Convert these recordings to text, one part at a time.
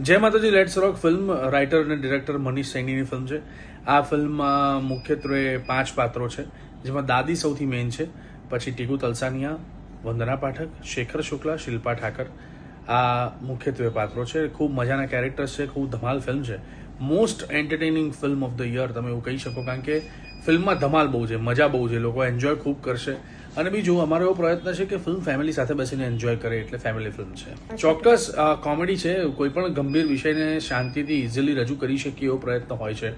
જય માતાજી let's rock film writer અને ડિરેક્ટર મનીષ સૈનીની ફિલ્મ છે. આ ફિલ્મમાં મુખ્યત્વે પાંચ પાત્રો છે, જેમાં દાદી સૌથી મેઇન છે, પછી ટીકુ તલસાનિયા, વંદના પાઠક, શેખર શુક્લા, શિલ્પા ઠાકર. આ મુખ્યત્વે પાત્રો છે. ખૂબ મજાના કેરેક્ટર્સ છે, ખૂબ ધમાલ ફિલ્મ છે. Most entertaining film of the year તમે એવું કહી શકો, કારણ કે ફિલ્મમાં ધમાલ બહુ છે, મજા બહુ છે, લોકો એન્જોય ખૂબ કરશે. અને બીજું અમારો એવો પ્રયત્ન છે કે ફિલ્મ ફેમિલી સાથે બેસીને એન્જોય કરે એટલે ફેમિલી ફિલ્મ છે. ચોક્કસ કોમેડી છે, કોઈ પણ ગંભીર વિષયને શાંતિથી ઇઝીલી રજૂ કરી શકીએ એવો પ્રયત્ન હોય છે.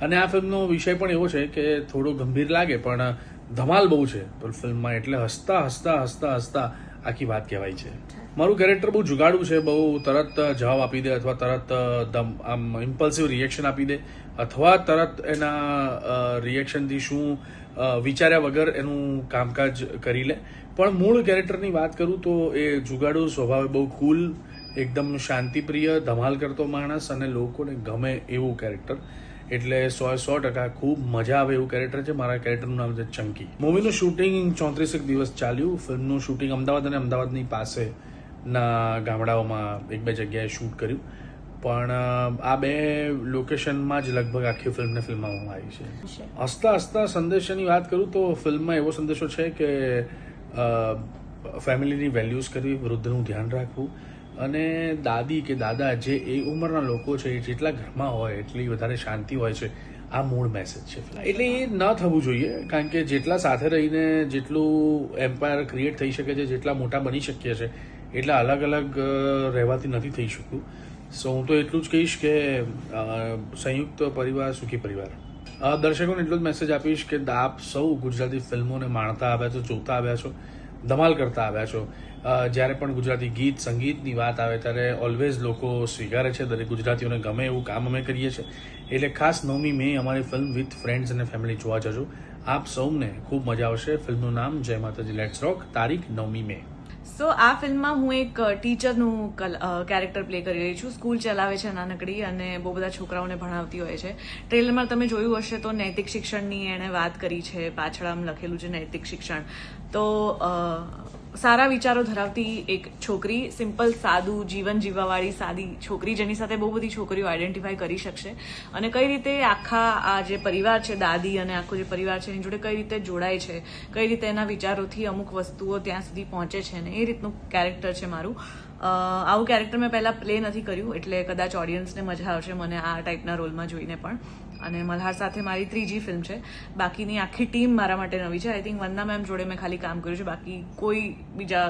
અને આ ફિલ્મનો વિષય પણ એવો છે કે થોડો ગંભીર લાગે, પણ ધમાલ બહુ છે. ફિલ્મમાં એટલે હસતા હસતા હસતા હસતા આખી વાત કહેવાય છે. મારું કેરેક્ટર બહુ જુગાડું છે, બહુ તરત જવાબ આપી દે અથવા તરત દમ, આમ ઇમ્પલ્સિવ રિએક્શન આપી દે અથવા તરત એના રિએક્શનથી શું વિચાર્યા વગર એનું કામકાજ કરી લે. પણ મૂળ કેરેક્ટરની વાત કરું તો એ જુગાડુ સ્વભાવે બહુ કુલ એકદમ શાંતિપ્રિય, ધમાલ કરતો માણસ અને લોકોને ગમે એવું કેરેક્ટર એટલે સો સો ટકા ખૂબ મજા આવે એવું કેરેક્ટર છે. મારા કેરેક્ટરનું નામ છે ચંકી. મૂવીનું શૂટિંગ ચોત્રીસેક દિવસ ચાલ્યું. ફિલ્મનું શૂટિંગ અમદાવાદ અને અમદાવાદની પાસે ના ગામડાઓમાં એક બે જગ્યાએ શૂટ કર્યું. પણ આ બે લોકેશનમાં જ લગભગ આખી ફિલ્મને ફિલ્માવવામાં આવી છે. હસતા હસતા સંદેશાની વાત કરું તો ફિલ્મમાં એવો સંદેશો છે કે ફેમિલીની વેલ્યુઝ કરવી વૃદ્ધનું ધ્યાન રાખવું અને દાદી કે દાદા જે એ ઉંમરના લોકો છે એ જેટલા ઘરમાં હોય એટલી વધારે શાંતિ હોય છે આ મૂળ મેસેજ છે એટલે એ ન થવું જોઈએ કારણ કે જેટલા સાથે રહીને જેટલું એમ્પાયર ક્રિએટ થઈ શકે છે જેટલા મોટા બની શકીએ છે એટલા અલગ અલગ રહેવાથી નથી થઈ શકતું. સો હું તો એટલું જ કહીશ કે સંયુક્ત પરિવાર, સુખી પરિવાર. દર્શકોને એટલો જ મેસેજ આપીશ કે આપ સૌ ગુજરાતી ફિલ્મોને માણતા આવ્યા છો, જોતા આવ્યા છો, ધમાલ કરતા આવ્યા છો. જ્યારે પણ ગુજરાતી ગીત, સંગીતની વાત આવે, ત્યારે ઓલવેઝ લોકો સ્વીકારે છે, દરેક ગુજરાતીઓને ગમે એવું કામ અમે કરીએ છીએ. એટલે ખાસ નવમી મે અમારી ફિલ્મ વિથ ફ્રેન્ડ્સ અને ફેમિલી જોવા જજો. આપ સૌને ખૂબ મજા આવશે. ફિલ્મનું નામ જય માતાજી લેટ્સ રોક તારીખ નવમી મે. સો આ ફિલ્મમાં હું એક ટીચરનું કેરેક્ટર પ્લે કરી રહી છું. સ્કૂલ ચલાવે છે નાનકડી અને બહુ બધા છોકરાઓને ભણાવતી હોય છે. ટ્રેલરમાં તમે જોયું હશે તો નૈતિક શિક્ષણની એણે વાત કરી છે. પાછળ આમ લખેલું છે નૈતિક શિક્ષણ. તો સારા વિચારો ધરાવતી એક છોકરી સિમ્પલ સાદું, જીવન જીવવાવાળી, સાદી છોકરી, જેની સાથે બહુ બધી છોકરીઓ આઈડેન્ટિફાઈ કરી શકશે. અને કઈ રીતે આખા આ જે પરિવાર છે, દાદી અને આખો જે પરિવાર છે, એની જોડે કઈ રીતે જોડાય છે, કઈ રીતે એના વિચારોથી અમુક વસ્તુઓ ત્યાં સુધી પહોંચે છે ને, એ રીતનું કેરેક્ટર છે મારું. આવું કેરેક્ટર મેં પહેલા પ્લે નથી કર્યું, એટલે કદાચ ઓડિયન્સને મજા આવશે મને આ ટાઈપના રોલમાં જોઈને પણ. અને મલ્હાર સાથે મારી ત્રીજી ફિલ્મ છે. બાકીની આખી ટીમ મારા માટે નવી છે. આઈ થિંક વંદના મેમ જોડે મેં ખાલી કામ કર્યું છે. બાકી કોઈ બીજા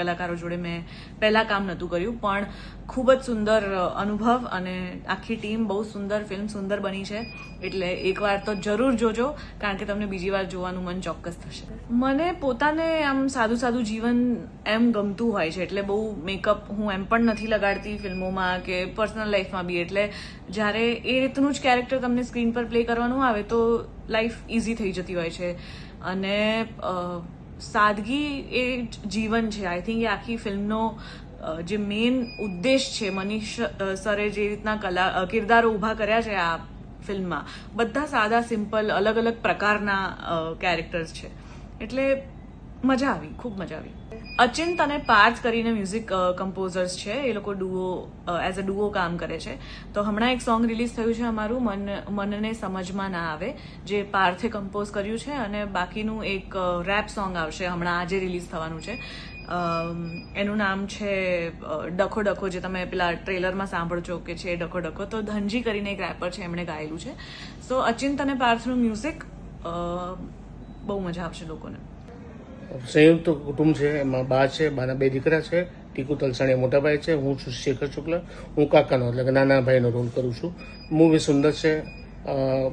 કલાકારો જોડે મેં પહેલાં કામ નહોતું કર્યું. પણ ખૂબ જ સુંદર અનુભવ અને આખી ટીમ બહુ સુંદર ફિલ્મ સુંદર બની છે. એટલે એકવાર તો જરૂર જોજો, કારણ કે તમને બીજી વાર જોવાનું મન ચોક્કસ થશે. મને પોતાને આમ સાદું સાદું જીવન એમ ગમતું હોય છે. એટલે બહુ મેકઅપ હું એમ પણ નથી લગાડતી ફિલ્મોમાં કે પર્સનલ લાઈફમાં બી. એટલે જ્યારે એ રીતનું જ કેરેક્ટર તમને સ્ક્રીન પર પ્લે કરવાનું આવે તો લાઈફ ઇઝી થઈ જતી હોય છે. અને સાદગી એ જીવન છે. આઈ થિંક એ આખી ફિલ્મનો જે મેઇન ઉદ્દેશ છે, મનીષ સરે જે રીતના કલા કિરદારો ઊભા કર્યા છે આ ફિલ્મમાં, બધા સાદા, સિમ્પલ અલગ અલગ પ્રકારના કેરેક્ટર્સ છે. એટલે મજા આવી, ખૂબ મજા આવી. અચિંત અને પાર્થ કરીને મ્યુઝિક કમ્પોઝર્સ છે, એ લોકો ડુઓ એઝ અ ડુઓ કામ કરે છે. તો હમણાં એક સોંગ રિલીઝ થયું છે અમારું, મન, મનને સમજમાં ના આવે, જે પાર્થે કમ્પોઝ કર્યું છે અને બાકીનું એક રેપ સોંગ આવશે હમણાં આજે રિલીઝ થવાનું છે. એનું નામ છે ડખો ડખો, જે તમે પેલા ટ્રેલરમાં સાંભળજો કે છે ડખો ડખો. તો ધનજી કરીને એક રેપર છે, એમણે ગાયેલું છે. સો અચિંત અને પાર્થનું મ્યુઝિક બહુ મજા આવશે લોકોને. સંયુક્ત કુટુંબ છે, એમાં બા છે, બાના બે દીકરા છે, ટીકુ તલસાણીયા મોટા ભાઈ છે, હું છું શેખર શુક્લા, હું કાકાનો, એટલે કે નાના ભાઈનો રોલ કરું છું. મૂવી સુંદર છે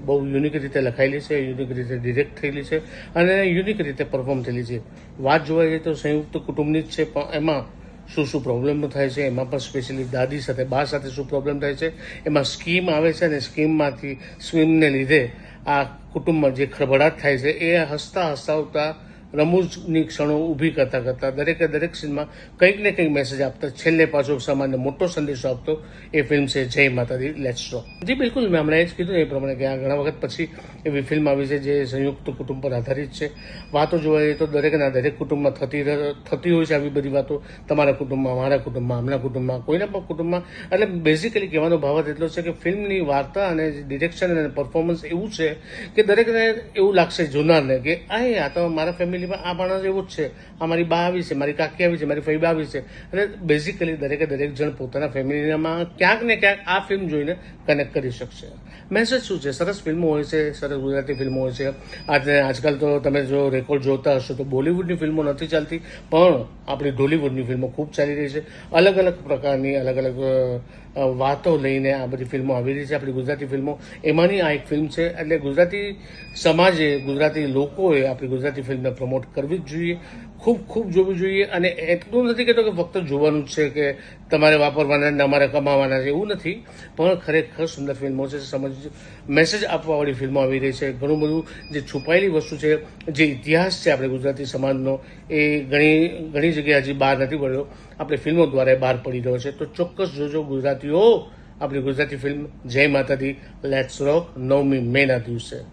બહુ યુનિક રીતે લખાયેલી છે યુનિક રીતે ડિરેક્ટ થયેલી છે, અને યુનિક રીતે પરફોર્મ થયેલી છે. વાત જોવા જઈએ તો સંયુક્ત કુટુંબની જ છે, પણ એમાં શું શું પ્રોબ્લેમ થાય છે, એમાં પણ સ્પેશિયલી દાદી સાથે, બા સાથે શું પ્રોબ્લેમ થાય છે, એમાં સ્કીમ આવે છે અને સ્કીમમાંથી સ્કીમને લીધે આ કુટુંબમાં જે ખળભળાટ થાય છે, એ હસતા હસાવતા રમૂજની ક્ષણો ઊભી કરતા કરતા દરેકે દરેક સીનમાં કંઈક ને કંઈક મેસેજ આપતા છેલ્લે પાછો સામાન્ય મોટો સંદેશો આપતો એ ફિલ્મ છે જય માતાજી લેટ્સ રોક જી, બિલકુલ, મેં હમણાં એ જ કીધું એ પ્રમાણે કે આ ઘણા વખત પછી એવી ફિલ્મ આવી છે જે સંયુક્ત કુટુંબ પર આધારિત છે. વાતો જઈએ તો દરેકના દરેક કુટુંબમાં થતી થતી હોય છે આવી બધી વાતો. તમારા કુટુંબમાં, મારા કુટુંબમાં, આમના કુટુંબમાં, કોઈના પણ કુટુંબમાં. એટલે બેઝિકલી કહેવાનો ભાવ એટલો છે કે ફિલ્મની વાર્તા અને ડિરેક્શન અને પરફોર્મન્સ એવું છે કે દરેકને એવું લાગશે જોનારને કે આ આ તો મારા ફેમિલીમાં આ માણસ એવું જ છે. આ મારી બા આવી છે, મારી કાકી આવી છે, મારી ફઈબા આવી છે. અને બેઝિકલી દરેકે દરેક જણ પોતાના ફેમિલીમાં ક્યાંક ને ક્યાંક આ ફિલ્મ જોઈને કનેક્ટ કરી શકશે. મેસેજ શું છે? સરસ ફિલ્મો હોય છે, સરસ ગુજરાતી ફિલ્મો હોય છે. આજે આજકાલ તો તમે જો રેકોર્ડ જોતા હશો તો બોલિવૂડની ફિલ્મો નથી ચાલતી, પણ આપણી ઢોલિવૂડની ફિલ્મો ખૂબ ચાલી રહી છે. અલગ અલગ પ્રકારની અલગ અલગ વાતો લઈને આ બધી ફિલ્મો આવી રહી છે, આપણી ગુજરાતી ફિલ્મો એમાંની આ એક ફિલ્મ છે, એટલે ગુજરાતી સમાજે, ગુજરાતી લોકોએ આપણી ગુજરાતી ફિલ્મને પ્રમોટ કરવી જ જોઈએ. ખૂબ ખૂબ જોવી જોઈએ અને એટલું નથી કહેતો કે ફક્ત જોવાનું છે કે તમારે વાપરવાના ને અમારે કમાવાના છે, એવું નથી. પણ ખરેખર સુંદર ફિલ્મો છે, સમજ મેસેજ આપવાવાળી ફિલ્મો આવી રહી છે. ઘણું બધું જે છુપાયેલી વસ્તુ છે, જે ઇતિહાસ છે આપણે ગુજરાતી સમાજનો, એ ઘણી ઘણી જગ્યાએ હજી બહાર નથી પડ્યો. આપણે ફિલ્મો દ્વારા બહાર પડી રહ્યો છે. તો ચોક્કસ જોજો ગુજરાતીઓ, આપણી ગુજરાતી ફિલ્મ જય માતાજી. લેટ્સ રોક નવમી મેના દિવસે.